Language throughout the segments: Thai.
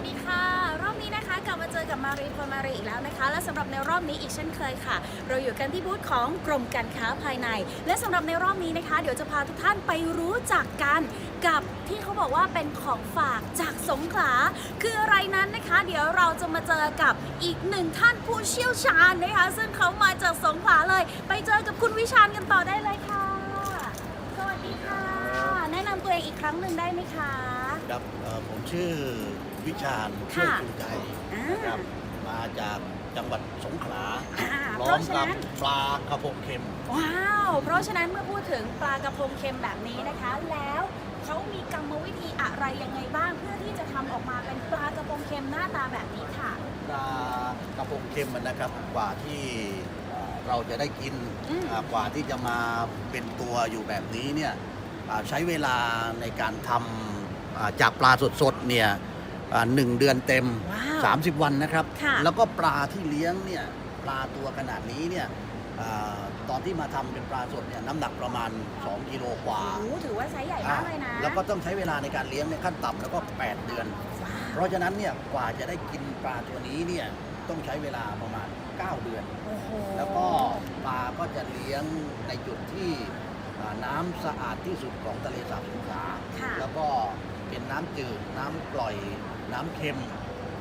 วัสดีค่ะ รอบนี้นะคะกลับมาเจอกับมารีพลมารีอีกแล้วนะคะ และสำหรับในรอบนี้อีกเช่นเคยค่ะ เราอยู่กันที่บูธของกรมการค้าภายใน และสำหรับในรอบนี้นะคะ เดี๋ยวจะพาทุกท่านไปรู้จักกันกับที่เขาบอกว่าเป็นของฝากจากสงขลาคืออะไรนั้นนะคะ เดี๋ยวเราจะมาเจอกับอีกหนึ่งท่านผู้เชี่ยวชาญนะคะ ซึ่งเขามาจากสงขลาเลย ไปเจอกับคุณวิชาญกันต่อได้เลยค่ะ สวัสดีค่ะ แนะนำตัวเองอีกครั้งหนึ่งได้ไหมคะ ครับเอ่อผมชื่อวิชาญค่ะช่วยชูใจอ่า นะครับมาจากจังหวัดสงขลาอ่าพร้เพอมราะฉะกับนั้นปลากระพงเค็ม ว้าว เพราะฉะนั้นเมื่อพูดถึงปลากระพงเค็มแบบนี้นะคะ แล้วเขามีกรรมวิธีอะไรยังไงบ้างเพื่อที่จะทำออกมาเป็นปลากระพงเค็มหน้าตาแบบนี้ค่ะ ปลากระพงเค็มมันนะครับกว่าที่เอ่อเราจะได้กินอืม อ่ากว่าที่จะมาเป็นตัวอยู่แบบนี้เนี่ยอ่าใช้เวลาในการทำอ่า จากปลาสดๆเนี่ยอ่าหนึ่งเดือนเต็มว้าว30 วันนะครับค่ะแล้วก็ปลาที่เลี้ยงเนี่ยปลาตัวขนาดนี้เนี่ยอาตอนที่มาทำเป็นปลาสดเนี่ยน้ำหนักประมาณ 2 กิโลกว่าโอ้โหถือว่าไซส์ใหญ่มากเลยนะ แล้วก็ต้องใช้เวลาในการเลี้ยงเนี่ยขั้นต่ำแล้วก็ 8 เดือนว้าวเพราะฉะนั้นเนี่ยกว่าจะได้กินปลาตัวนี้เนี่ยต้องใช้เวลาประมาณ 9 เดือนโอ้โหแล้วก็ปลาก็จะเลี้ยงในจุดที่อ่าน้ำสะอาดที่สุดของทะเลสาบสงขลาค่ะแล้วก็เป็ นน้ำจืด น้ำปล่อย น้ำเค็ม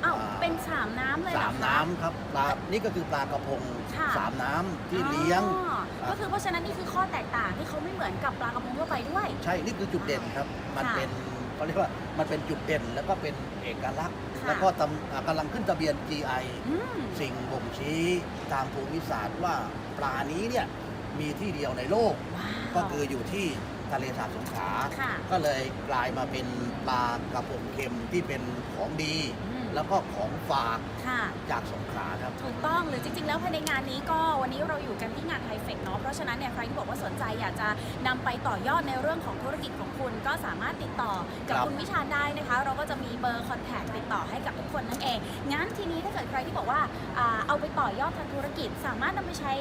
อ้าว เป็นสามน้ำเลยเหรอสามคะ น้ำครับปลานี่ก็คือปลากระพงค่ะ สามน้ำที่เลี้ยง อ๋อก็คือเพราะฉะนั้นนี่คือข้อแตกต่างที่เขาไม่เหมือนกับปลากระพงทั่วไปด้วย ใช่ นี่คือจุดเด่นครับ มันค่ะเป็นเขาเรียกว่ามันเป็นจุดเด่นแล้วก็เป็นเอกลักษณ์ ค่ะ แล้วก็ตำอ่ากำลังขึ้นทะเบียน GI อืม สิ่งบ่งชี้ตามภูมิศาสตร์ว่าปลานี้เนี่ยมีที่เดียวในโลกว้าว ก็คืออยู่ที่ ทะเลสาบสงขลาค่ะก็เลยกลายมาเป็นปลากระพงเค็มที่เป็นของดี อืม แล้วก็ของฝากค่ะ จากสงขลาครับ ถูกต้องหรือจริงๆ แล้วภายในงานนี้ก็วันนี้เราอยู่กันที่งานไทเฟกเนาะเพราะฉะนั้นเนี่ยใครที่บอกว่าสนใจอยากจะนำไปต่อยอดในเรื่องของธุรกิจของคุณก็สามารถติดต่อกับครับ คุณวิชาญได้นะคะ เราก็จะมีเบอร์คอนแทคติดต่อให้กับทุกคนนั่นเองงั้นทีนี้ถ้าเกิดใครที่บอกว่าอ่าเอาไปต่อยอดทางธุรกิจ สามารถนำไปใช้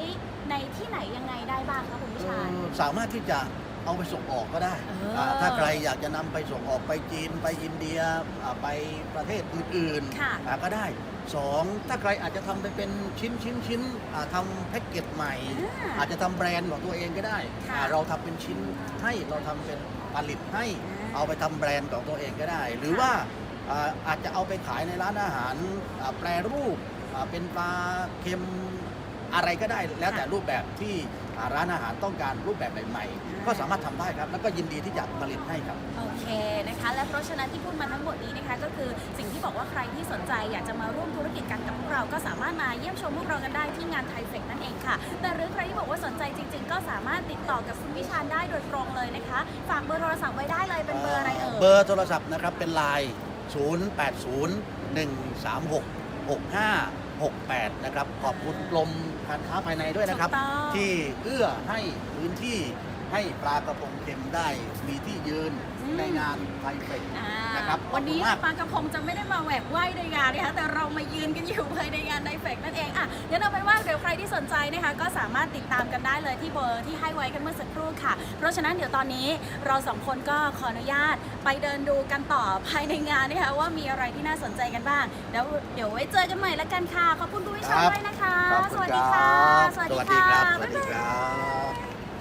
ในที่ไหนยังไงได้บ้างคะคุณวิชาญเอ่อสามารถที่จะ เอาไปส่งออกก็ได้เอออ่าถ้าใครอยากจะนำไปส่งออกไปจีน ไปอินเดียอ่าไปประเทศอื่นค่ะ ๆอ่าก็ได้สองถ้าใครอาจจะทำไปเป็นชิ้นชิ้นชิ้นอ่าทำแพ็กเกจใหม่อ่าอาจจะทำแบรนด์ของตัวเองก็ได้ค่ะอ่าเราทำเป็นชิ้นให้เราทำเป็นผลิตให้ อ่า เอาไปทำแบรนด์ของตัวเองก็ได้ หรือว่าอ่าอาจจะเอาไปขายในร้านอาหารอ่าแปรรูปอ่าเป็นปลาเค็ม อะไรก็ได้แล้วแต่รูปแบบที่อ่าร้านอาหารต้องการรูปแบบใหม่อ่าๆก็สามารถทำได้ครับ แล้วก็ยินดีที่จะผลิตให้ครับ โอเคนะคะ และเพราะฉะนั้นที่พูดมาทั้งหมดนี้นะคะ ก็คือสิ่งที่บอกว่าใครที่สนใจอยากจะมาร่วมธุรกิจกันกับพวกเรา ก็สามารถมาเยี่ยมชมพวกเรากันได้ที่งานไทเฟกนั่นเองค่ะ แต่หรือใครที่บอกว่าสนใจจริง ๆ ก็สามารถติดต่อกับคุณวิชาญได้โดยตรงเลยนะคะ ฝากเบอร์โทรศัพท์ไว้ได้เลยเป็นเบอร์อะไรเอ่ย เบอร์โทรศัพท์นะครับเป็นไลน์ 0801366568 นะครับ ขอบคุณกรมการค้าภายในด้วยนะครับ ถูกต้อง ที่เอื้อให้พื้นที่ ให้ปลากระพงเค็มได้มีที่ยืนอืม ในงานไทยเฟกอ่านะครับขอบคุณวันนี้มาก ปลากระพงจะไม่ได้มาแหวกว่ายในงานนะคะแต่เรามายืนกันอยู่ภายในงานไดเฟกนั่นเองอะงั้นเอาเป็นว่าเดี๋ยวใครที่สนใจนะคะก็สามารถติดตามกันได้เลยที่เบอร์ที่ให้ไว้กันเมื่อสักครู่ค่ะ เพราะฉะนั้นเดี๋ยวตอนนี้เราสองคนก็ขออนุญาตไปเดินดูกันต่อภายในงานนะคะว่ามีอะไรที่น่าสนใจกันบ้างแล้วเดี๋ยวไว้เจอกันใหม่ละกันค่ะขอบคุณคุณวิชาญครับ ด้วยนะคะ ขอบสคุณวัสคดีรัค่ะบสวัสดีครับ สวับ๊าสยดีบายครับ